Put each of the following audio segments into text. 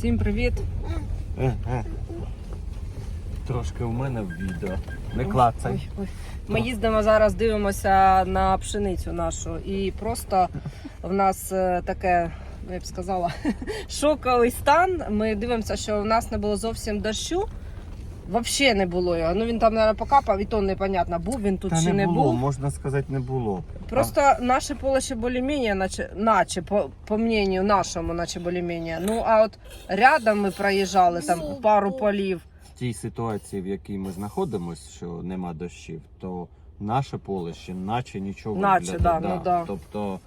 Всім привіт! Трошки у мене в відео. Не клацай. Ой, ой. Ми їздимо зараз, дивимося на пшеницю нашу, і просто в нас е, таке, ну, я б сказала, шоковий стан. Ми дивимося, що в нас не було зовсім дощу. Взагалі не було його. Ну він там, мабуть, покапав, і то непонятно, був він тут Та чи не не було, був. можна сказати, не було. Просто наше поле ще більш-менш, наче, наче по, по мнению нашому, наче більш-менш. Ну а от рядом ми проїжджали там пару полів. В тій ситуації, в якій ми знаходимося, що нема дощів, то наше поле ще наче нічого Наче, виглядає. да, ну да. Тобто,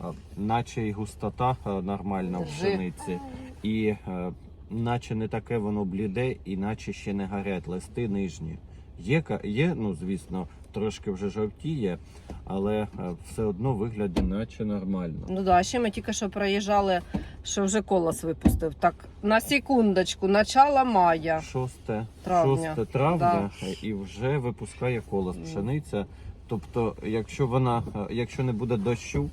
е, наче і густота е, нормальна в Держи. пшениці, і е, наче не таке воно бліде, і наче ще не горять листи нижні. Є, є, ну звісно, трошки вже жовтіє, але е, все одно виглядає наче нормально. Ну да, ще ми тільки що проїжджали, що вже колос випустив. Так, на секундочку, начало мая. 6 Травня. 6 травня і вже випускає колос пшениця. Тобто, якщо вона, е, якщо не буде дощу,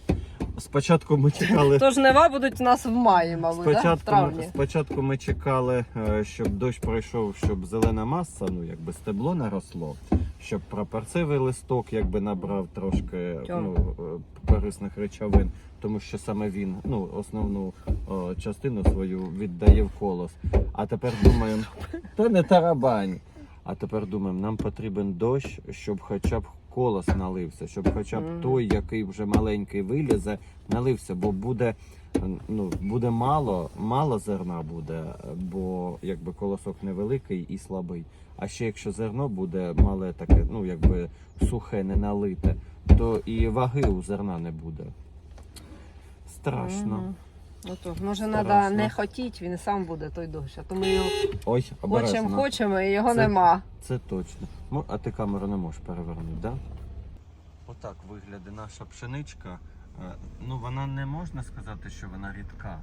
спочатку ми чекали. Тож нева будуть у нас в маї, мабуть, да? в Спочатку, травні. спочатку ми чекали, е, щоб дощ пройшов, щоб зелена маса, ну якби стебло наросло, щоб прапорцевий листок якби набрав трошки ну, е, корисних речовин, тому що саме він ну, основну о, частину свою віддає в колос. А тепер думаємо, та не тарабань. А тепер думаємо, нам потрібен дощ, щоб хоча б колос налився, щоб хоча б той, який вже маленький вилізе, налився, бо буде ну, буде мало, мало зерна буде, бо якби колосок невеликий і слабий. А ще якщо зерно буде мале таке, ну якби сухе, не налите, то і ваги у зерна не буде. Страшно. Мгм. Ото, може, треба не хотіти, він сам буде той дощ. А то ми його Ой, хочемо, хочемо, і його Це- нема. Це точно. Мо- А ти камеру не можеш перевернути, так? Да? Отак виглядає наша пшеничка. Е, Ну, вона не можна сказати, що вона рідка.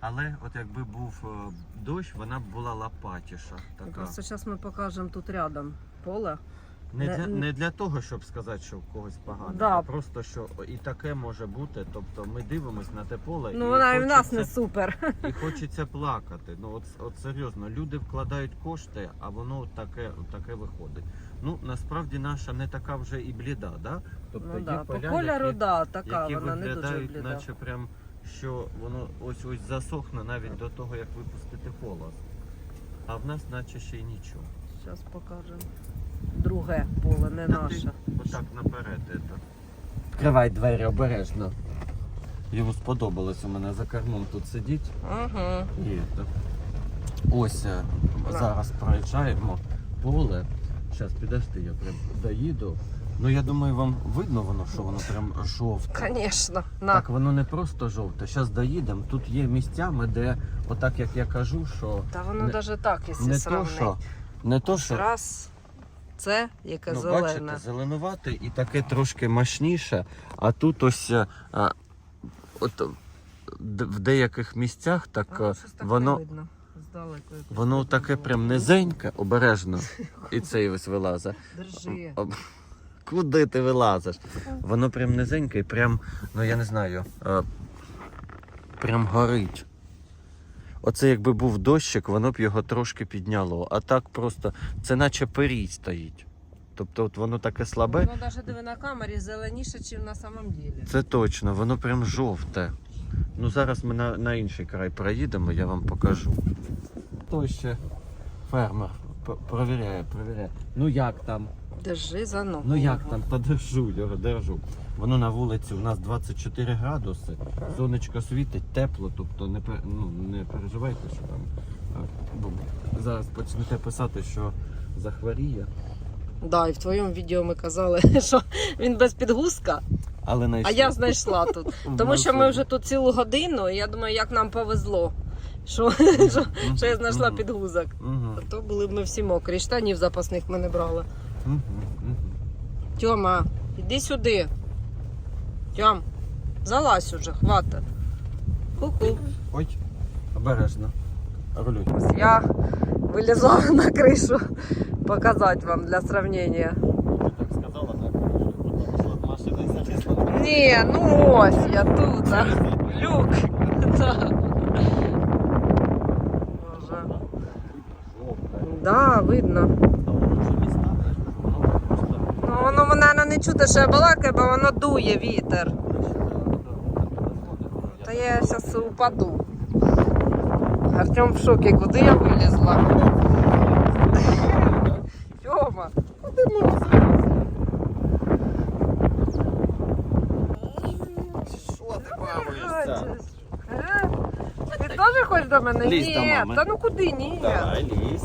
Але от якби був е, дощ, вона б була лопатіша. Така. Просто зараз ми покажемо тут рядом поле. Не для, не для того, щоб сказати, що в когось погано, Да. а просто що і таке може бути. Тобто ми дивимося на те поле Ну і, вона і в нас не хочеться, супер. і хочеться плакати. Ну от, от серйозно, люди вкладають кошти, а воно таке, таке виходить. Ну насправді наша не така вже і бліда, да? Тобто Ну, є да. По кольору, да, така які вона не дуже виглядають, бліда. наче прям що воно ось ось засохне навіть до того, як випустити колос. А в нас наче ще й нічого. Зараз покажемо. Друге поле, не наше. Отак наперед. Это. Відкривай двері обережно. Йому сподобалось у мене за кермом тут сидіти. Ага. І это. Ось е, зараз проїжджаємо поле. Зараз підожди, я прям доїду. Ну я думаю, вам видно воно, що воно прям жовте. Звісно. На. Так, воно не просто жовте. Зараз доїдемо. Тут є місцями, де, отак як я кажу, що Та воно не- навіть так, якщо не то, сравнити. що, не то, що Раз. Це яке Ну, зелене. бачите, зеленувате і таке трошки мощніше. А тут ось е, а, от, в деяких місцях так А, е, воно, видно. Здалеку воно таке прям низеньке, обережно. І цей ось вилазить. Держи. Куди ти вилазиш? Воно прям низеньке і прям, ну я не знаю, е, прям горить. Оце якби був дощик, воно б його трошки підняло. А так просто це наче перій стоїть. Тобто от воно таке слабе. Воно навіть диви на камері зеленіше, ніж на самом ділі. Це точно, воно прям жовте. Ну зараз ми на, на інший край проїдемо, я вам покажу. То ще фермер провіряє, провіряє. Ну як там? Держи за ногу. Ну як там? Подержу, його держу. Воно на вулиці у нас 24 градуси, сонечко світить, тепло, тобто не, ну, не переживайте, що там. Бо зараз почнете писати, що захворіє. Да, і в твоєму відео ми казали, що він без підгузка, Але а я знайшла тут. Тому що ми вже тут цілу годину, і я думаю, як нам повезло, що, що, що я знайшла підгузок. А то були б ми всі мокрі. Штанів запасних ми не брали. Тьома, іди сюди. Тям, залазь уже, хватит. Ку-ку. Ой, обережно. Рулюй. Я вылезла на крышу показать вам для сравнения. Не, ну ось я тут. а. Люк. Да. Боже. Да, видно. Чути, що я балакаю, бо воно дує вітер. Та я зараз упаду. Артем в шокі, куди я вилізла? Тьома. Що ти бавишся? Ти теж хочеш до мене? Ні, та ну куди ні. Давай, лізь.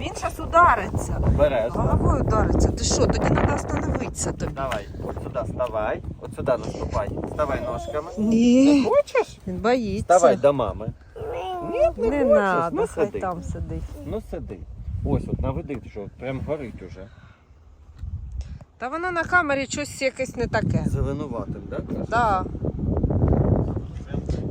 Він зараз удариться. Береш. Головою удариться. Ти що, тоді треба остановитися тобі. Давай, от сюди вставай, от сюди наступай. Вставай ножками. Ні. Хочеш? Він боїться. Вставай до мами. Ні, Не хочеш, надо, ну хай сиди. там сидить. Ну сиди. Ось от наведи, що прям горить уже. Та воно на камері щось якесь не таке. Зеленуватим, так? Да, кажеш? Да.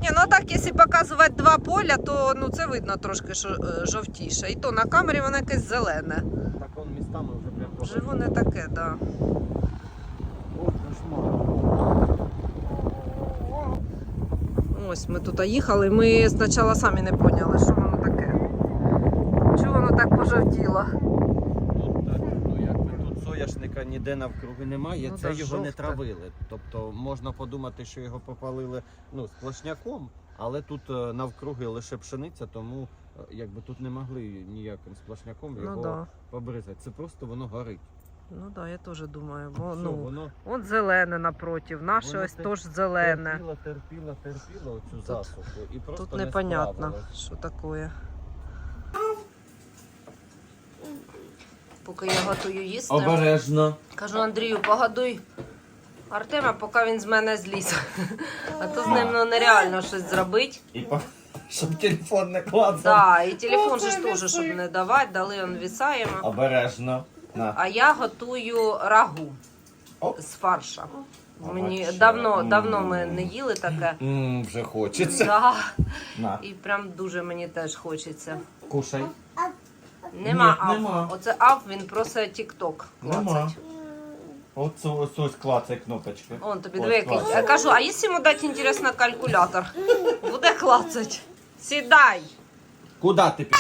Ні, ну так, якщо показувати два поля, то ну, це видно трошки що, е, жовтіше. І то на камері воно якесь зелене. Так он містами вже прям Вже погорить. воно таке, так. Да. Кошмар. Ось ми тут їхали, ми спочатку самі не поняли, що воно таке. Чого воно так пожовтіло? Тут так, ну якби тут соняшника ніде навкруги немає, Ну, це його не травили. Тобто можна подумати, що його попалили ну, сплошняком, але тут е, навкруги лише пшениця, тому е, якби тут не могли ніяким сплошняком Ну його да. побризати. Це просто воно горить. Ну так, да, я теж думаю, бо Все, ну, воно от зелене напротив, наше Воно ось те- теж зелене. терпіло, терпіло, терпіло оцю засуху і просто Тут непонятно, справилось. що таке. Поки я готую їсти. Обережно. Кажу Андрію, погодуй Артема, поки він з мене зліз. А то з ним ну, нереально щось зробити. І по... щоб телефон не клацав. Да, і телефон же ж теж, щоб не давати, дали он вісаємо. Обережно. На. А я готую рагу Оп. з фарша. Мені Бачиш, давно, давно ми не їли таке. М, вже хочеться. Да. На. І прям дуже мені теж хочеться. Кушай. Нема Ні, нема. Оце ап, він просить тік-ток Нема. клацать. От ось ось клацай кнопочки. Он тобі диви якийсь. Я кажу, а якщо йому дати інтересно калькулятор? Буде клацать. Сідай. Куда ти пі...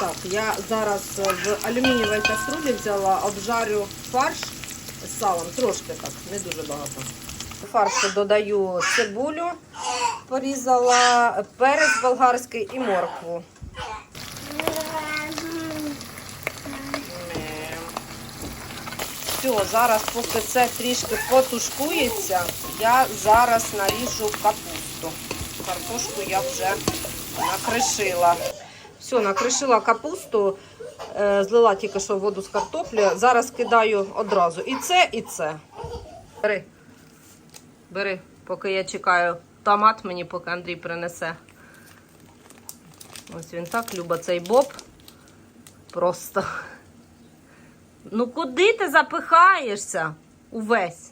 Так, я зараз в алюмінієвій каструлі взяла, обжарю фарш з салом, трошки так, не дуже багато. До фаршу додаю цибулю, порізала, перець болгарський і моркву. Все, зараз, поки це трішки потушкується, я зараз наріжу капусту. Картошку я вже накришила. Все, накришила капусту, е, злила тільки що воду з картоплі. Зараз кидаю одразу і це, і це. Бери. Бери, поки я чекаю томат, мені поки Андрій принесе. Ось він так любить цей боб. Просто. Ну куди ти запихаєшся увесь?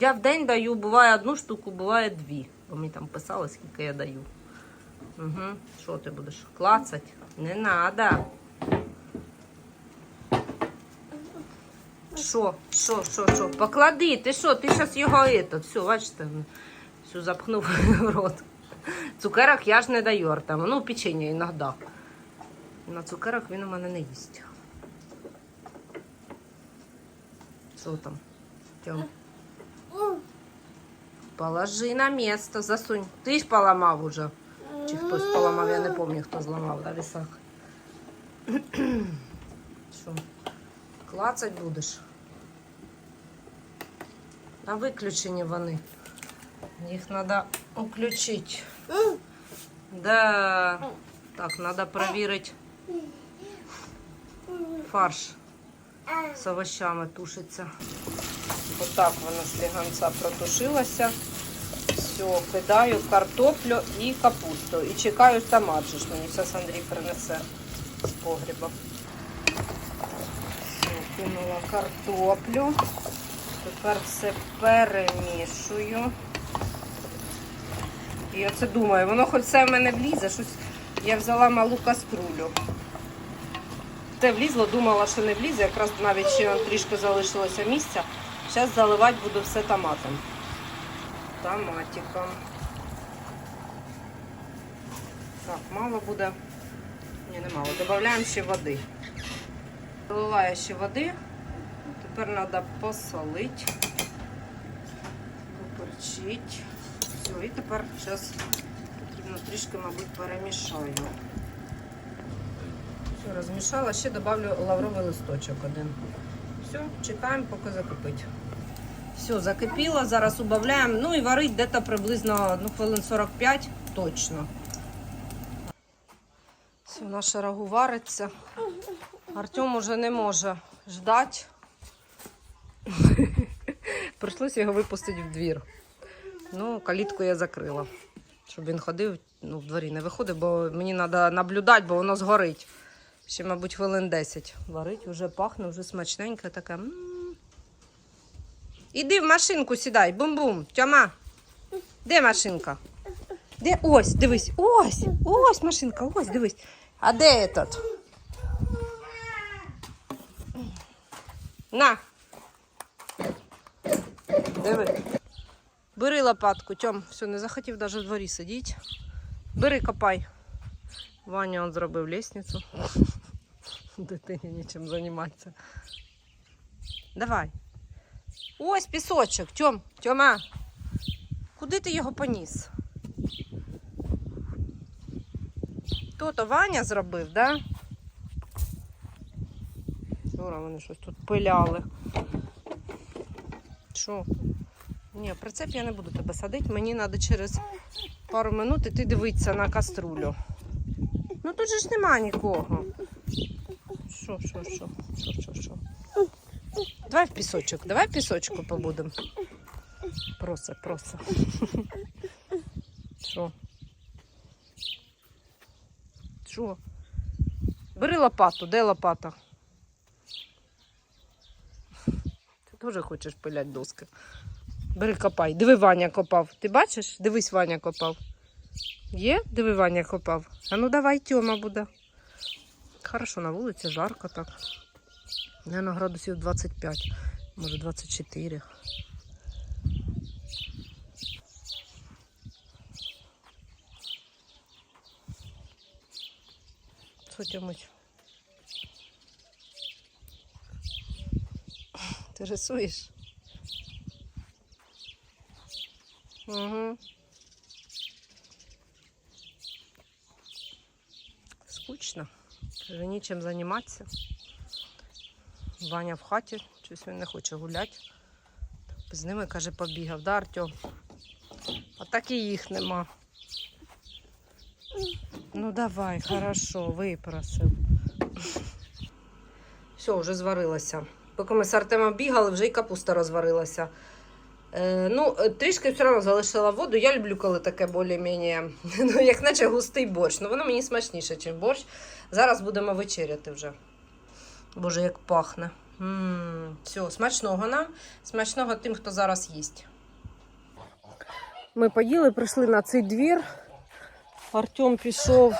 Я в день даю, буває одну штуку, буває дві. Бо мені там писали, скільки я даю. Угу. Що ти будеш клацать? Не треба. Що, що, що, що? Поклади, ти що? Ти зараз його это, все, бачите, все запхнув в рот. Цукерок я ж не даю Артему. Ну, печення іноді. На цукерок він у мене не їсть. Що там? Тьом? Положи на місце, засунь. Ти ж поламав уже. Чи хтось поламав, я не пам'ятаю, хто зламав, да, вісак? Що? Клацать будеш? На виключені вони. Їх треба включити. Да. Так, треба перевірити фарш з овощами тушиться. Отак воно сліганця протушилося. Все, кидаю картоплю і капусту. І чекаю томат, ж мені зараз Андрій принесе з погріба. Кинула картоплю. Тепер все перемішую. І оце думаю, воно хоч все в мене влізе, щось я взяла малу каструлю. Те влізло, думала, що не влізе, якраз навіть ще трішки залишилося місця. Зараз заливати буду все томатом. Томатиком. Так, мало буде Ні, немало. Додаємо ще води. Доливаю ще води. Тепер треба посолити, поперчити. Все, і тепер зараз потрібно трішки, мабуть, перемішаю. Все, розмішала, ще додавлю лавровий листочок один. Все, чекаємо, поки закипить. Все, закипіло, зараз убавляємо. Ну і варить десь приблизно ну, хвилин 45 точно. Все, наше рагу вариться. Артем уже не може ждати. Прийшлося його випустити в двір. Ну, калітку я закрила, щоб він ходив, ну, в дворі не виходив, бо мені треба наблюдати, бо воно згорить. Ще, мабуть, хвилин 10. Варить, вже пахне, вже смачненьке таке. Іди в машинку сідай, бум-бум. Тьома. Де машинка? Де? Ось, дивись, ось, ось машинка, ось, дивись. А де этот? На. Диви. Бери лопатку, Тьом. Все, не захотів навіть в дворі сидіти. Бери, копай. Ваня он зробив лестницю. Дитині нічим займатися. Давай. Ось пісочок, Тьом, Тьома. Куди ти його поніс? То-то Ваня зробив, да? Вчора вони щось тут пиляли. Що? Ні, прицеп я не буду тебе садити. Мені треба через пару минут іти дивитися на каструлю. Ну тут же ж нема нікого. Що, що, що, що, що, що? Давай в пісочок, давай в пісочку побудемо. Проса, проса. Що? Що? Бери лопату, де лопата? Ти теж хочеш пиляти доски. Бери копай. Диви, Ваня копав. Ти бачиш? Дивись, Ваня копав. Є? Диви, Ваня копав. А ну давай, Тьома буде. Хорошо, на вулиці жарко так. Наверно, градусів 25, може 24. Що, Ти рисуєш? Угу. Вже нічим займатися. Ваня в хаті, щось він не хоче гуляти. З ними, каже, побігав, да, Артем? А так і їх нема. Ну давай, хорошо, випросив. Все, вже зварилося. Поки ми з Артемом бігали, вже і капуста розварилася. Е, ну, е, трішки все одно залишила воду. Я люблю, коли таке більш-менш, ну, як наче густий борщ. Ну, воно мені смачніше, ніж борщ. Зараз будемо вечеряти вже. Боже, як пахне. м Все, смачного нам, смачного тим, хто зараз їсть. Ми поїли, прийшли на цей двір. Артем пішов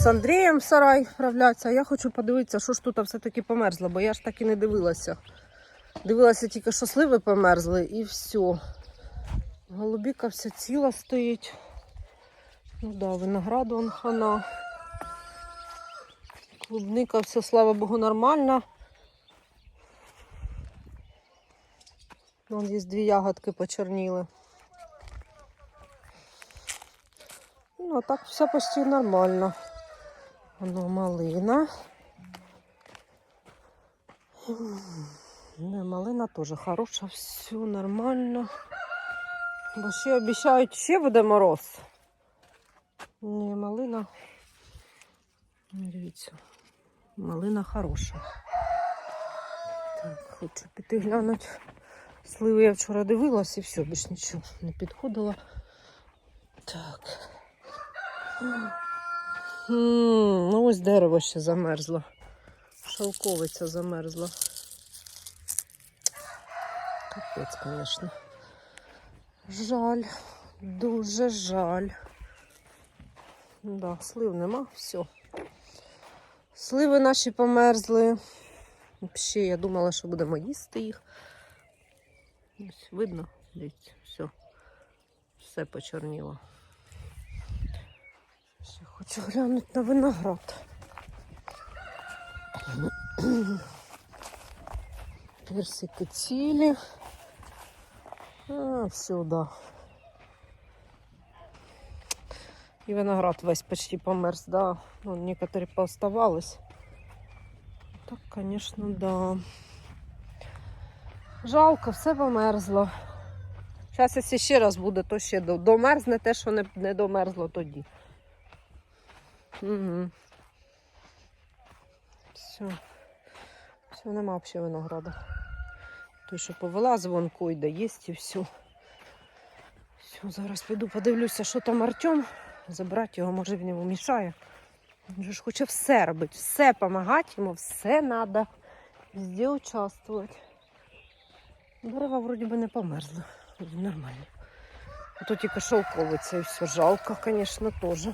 з Андрієм в сарай вправлятися. А я хочу подивитися, що ж тут все-таки померзло, бо я ж так і не дивилася. Дивилася тільки, що сливи померзли і все. Голубіка вся ціла стоїть. Ну да, винограду он хана. Клубника, все, слава Богу, нормально. Вон є дві ягодки почерніли. Ну, а так все почти нормально. Воно малина. Не, малина теж хороша, все нормально. Бо ще обіцяють, ще буде мороз. Ні, малина. Ну, Дивіться, малина хороша. Так, хочу піти глянути. Сливи я вчора дивилась і все, більш нічого не підходило. Так. М, Ну, ось дерево ще замерзло. Шовковиця замерзла. Капець, звісно. Жаль, дуже жаль. Да, слив нема, все. Сливи наші померзли. Взагалі, я думала, що будемо їсти їх. Ось видно, дивіться, все. Все почорніло. Ще хочу глянути на виноград. Персики цілі. А, всюди. І виноград весь почти померз, да. Ну, некоторые пооставались. Так, конечно, да. Жалко, все померзло. Зараз, якщо ще раз буде, то ще домерзне те, що не, не домерзло тоді. Угу. Все. Все, нема взагалі винограда. Що повела звонку йде, їсть і все. Все, зараз піду подивлюся, що там Артем. Забрати його, може він йому мішає. Він ж хоче все робити, все допомагати йому, все треба. Везде участвувати. Дерева вроді би не померзли. Нормально. А то тільки шовковиця і все. Жалко, звісно, теж.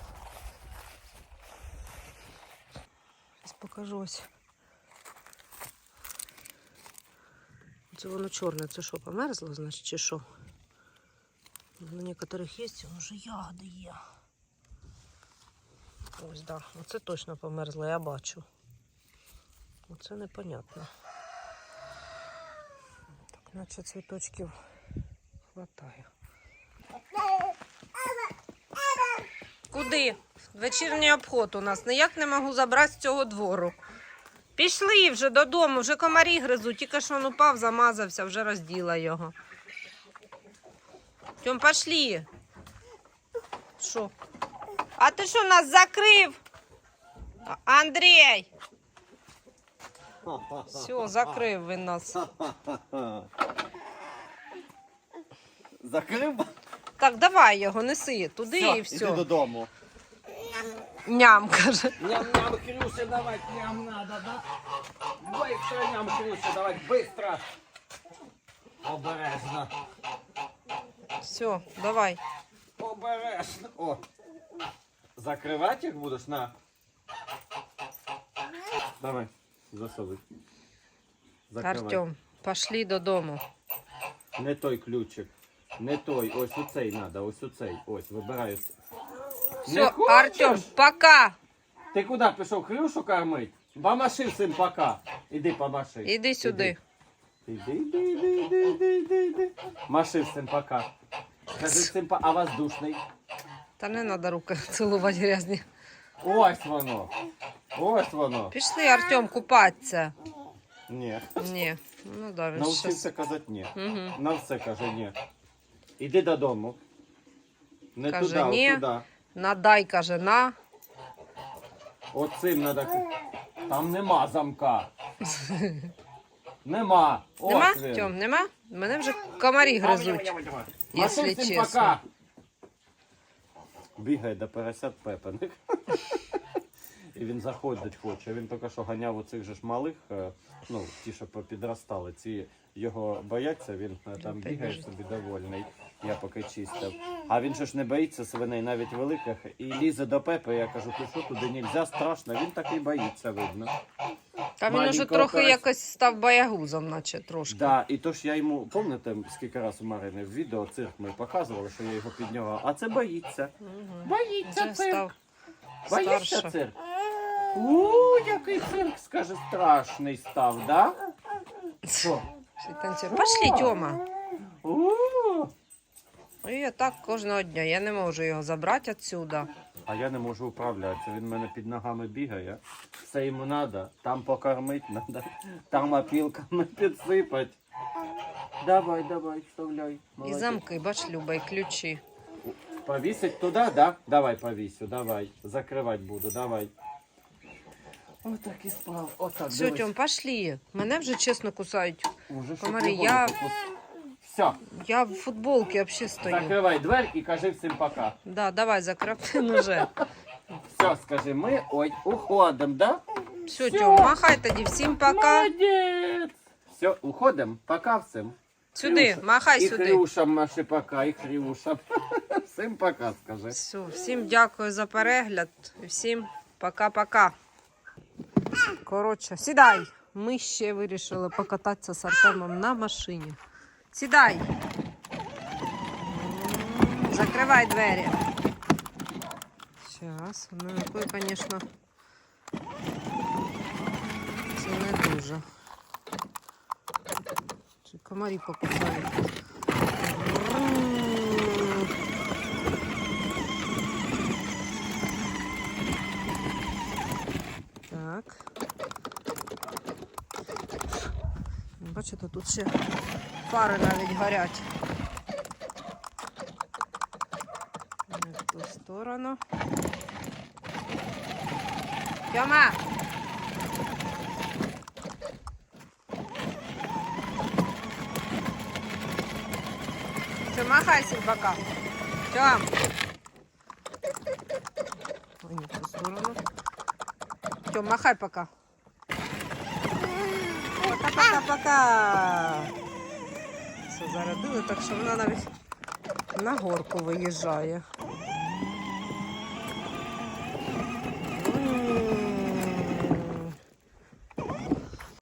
Покажу ось. Це воно чорне, це що, померзло, значить, чи що? На некоторих є, вже ягоди є. Ось, да. Оце точно померзло, я бачу. Оце непонятно. Так, наче цвіточків хватає. Куди? Вечірній обход у нас. Ніяк не можу забрати з цього двору. Пішли вже додому, вже комарі гризуть, тільки що він упав, замазався, вже розділа його. Тьом, пошли. Що? А ти що нас закрив? Андрій! Все, закрив він нас. Закрив? Так, давай його, неси туди і Іди все. додому. Ням, каже. Ням-ням, Крюша, давай, ням надо, да? Быстро, ням, Крюша, давай, быстро. Обережно, Все, давай. обережно. О, закривати їх будеш, на. Давай, засовуй. Закривай. Артем, пошли додому. Не той ключик. Не той, ось оцей надо, ось оцей. Ось, вибираю. Не Все, хочеш? Артем, пока. Ти куди пішов? Крюшу кормить? Помаши всім пока. Іди помаши. Іди сюди. Іди, іди, іди, іди, іди, іди, іди. Маши всім пока. Кажи всім пока. А воздушний? Та не треба руки цілувати грязні. Ось воно. Ось воно. Пішли, Артем, купатися. Ні. Ні. Ну да, він Навчився щас. казати ні. Угу. На все каже ні. Іди додому. Не Каже, туди, ні. от туди. Надай, каже, на. Оцим надо. Там нема замка. Нема. Ось Нема? він. Тьом, нема? Мене вже комарі гризуть. Якщо всім чесно. пока. Бігає до поросят пепених. І він заходить хоче. Він тільки що ганяв у цих же ж малих, е, ну, ті, що попідростали. Ці його бояться, він е, там бігає собі довольний. Я поки чистив. А він же ж не боїться свиней навіть великих. І лізе до Пепи. Я кажу, ти що туди нельзя, страшно. Він так і боїться, видно. Та він уже трохи карась- якось став боягузом, наче трошки. Да, і то ж я йому, пам'ятаєте, скільки раз у Марини в відео цирк ми показували, що я його під нього, а це боїться. Угу. Боїться Вже цирк. став старше. цирк? У, який цирк, скаже, страшний став, да? Що? Танцюють. Пошли, Тьома. І я так кожного дня. Я не можу його забрати відсюди. А я не можу управлятися, він в мене під ногами бігає. Все йому треба, там покормити треба, там опілками підсипати. Давай, давай, вставляй. І замки, бач, Люба, і ключі. Повісить туди, да? Давай повісю, давай. Закривати буду, давай. Отак і спав. Отак, Все, Тьом, пошли. Мене вже чесно кусають. Уже Комари, я- Все, Я в футболці взагалі стою. закривай двері і кажи всім пока. Да, давай, закрив уже. Все, скажи, ми ой, уходимо, да? Все, Всё. Тьом, махай тоді. Всім пока. Молодець. Все, уходимо, пока всім. Сюди, Хрюша. махай і сюди. Хрюшам маши пока, і Хрюшам. Всім пока, скажи. Все, всім дякую за перегляд. Всім пока-пока. Коротше, сідай. Ми ще вирішили покататися з Артемом на машині. Сідай. Закривай двері. Зараз, ну який, звісно, це не дуже. Чи комарі покусали. Бачите, тут ще фари навіть горять. В ту сторону. Тьома! Махай собака. Тьом! Ой, не в ту сторону. Тьом, махай пока. Пока-пока-пока. Все зарядили, так що вона навіть на горку виїжджає.